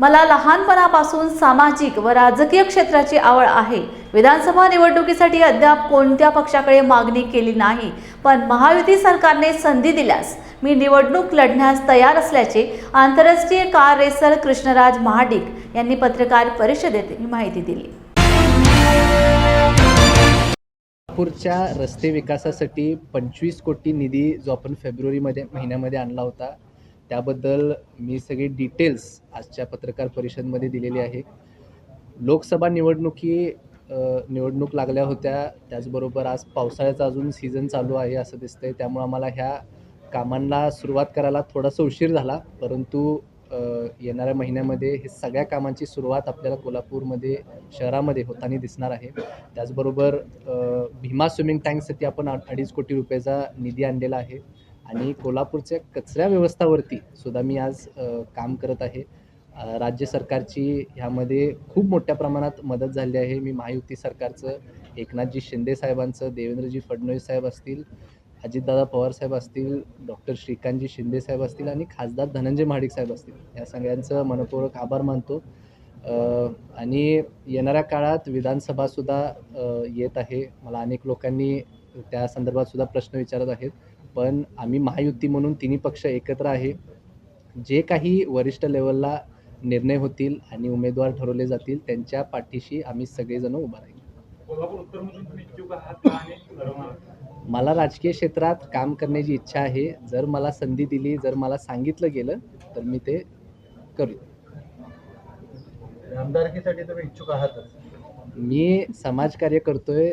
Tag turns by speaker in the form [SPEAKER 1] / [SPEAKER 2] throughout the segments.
[SPEAKER 1] मला लहानपणापासून सामाजिक व राजकीय क्षेत्राची आवड आहे. विधानसभा निवडणुकीसाठी अद्याप कोणत्या पक्षाकडे मागणी केली नाही पण महायुती सरकारने संधी दिल्यास मी निवडणूक लढण्यास तयार असल्याचे आंतरराष्ट्रीय कार रेसर कृष्णराज महाडिक यांनी पत्रकार परिषदेत ही माहिती दिली.
[SPEAKER 2] नागपूरच्या रस्ते विकासासाठी पंचवीस कोटी निधी जो आपण फेब्रुवारीमध्ये महिन्यामध्ये आणला होता त्याबद्दल मी सगळी डिटेल्स आजच्या पत्रकार परिषदेमध्ये दिलेली आहे. लोकसभा निवडणुकी निवडणूक लागल्या होत्या. त्याचबरोबर आज पावसाळ्याचा अजून सीझन चालू आहे असं दिसतंय. त्यामुळं आम्हाला ह्या कामांना सुरुवात करायला थोडासा उशीर झाला. परंतु येणाऱ्या महिन्यामध्ये हे सगळ्या कामांची सुरुवात आपल्याला कोल्हापूरमध्ये शहरामध्ये होताना दिसणार आहे. त्याचबरोबर भीमा स्विमिंग टँकसाठी आपण अडीच कोटी रुपयाचा निधी आणलेला आहे. आणि कोल्हापूरच्या कचरा व्यवस्थावरती सुद्धा मी आज काम करत आहे. राज्य सरकारची ह्यामध्ये खूप मोठ्या प्रमाणात मदत झाली आहे. मी महायुती सरकारचं एकनाथजी शिंदे साहेबांचं देवेंद्रजी फडणवीस साहेब असतील अजितदादा पवार साहेब असतील डॉक्टर श्रीकांतजी शिंदे साहेब असतील आणि खासदार धनंजय महाडिक साहेब असतील. या सगळ्यांचं मनपूर्वक आभार मानतो. आणि येणाऱ्या काळात विधानसभासुद्धा येत आहे. मला अनेक लोकांनी त्या संदर्भात सुद्धा प्रश्न विचारत आहेत. पण आम्ही महायुती म्हणून तिन्ही पक्ष एकत्र आहे. जे काही वरिष्ठ लेवलला निर्णय होतील आणि उमेदवार ठरवले जातील त्यांच्या पाठीशी आम्ही सगळेजण उभा राहील.
[SPEAKER 3] आहात
[SPEAKER 2] मला राजकीय क्षेत्रात काम करण्याची इच्छा आहे. जर मला संधी दिली जर मला सांगितलं गेलं तर मी ते करू
[SPEAKER 4] आमदारकीसाठी तुम्ही इच्छुक आहातच.
[SPEAKER 2] मी समाजकार्य करतोय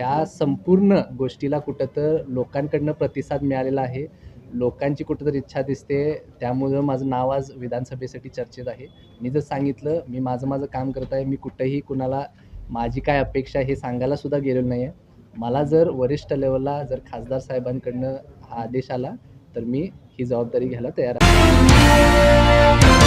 [SPEAKER 2] ह्या संपूर्ण गोष्टीला कुठं तर लोकांकडनं प्रतिसाद मिळालेला आहे. लोकांची कुठंतरी इच्छा दिसते. त्यामुळं माझं नाव आज विधानसभेसाठी चर्चेत आहे. मी जर सांगितलं मी माझं माझं काम करत आहे मी कुठंही कुणाला माझी काय अपेक्षा आहे हे सांगायला सुद्धा गेलेलो नाही आहे मला जर वरिष्ठ लेवलला जर खासदार साहेबांकडनं हा आदेश आला तर मी ही जबाबदारी घ्यायला तयार आहे.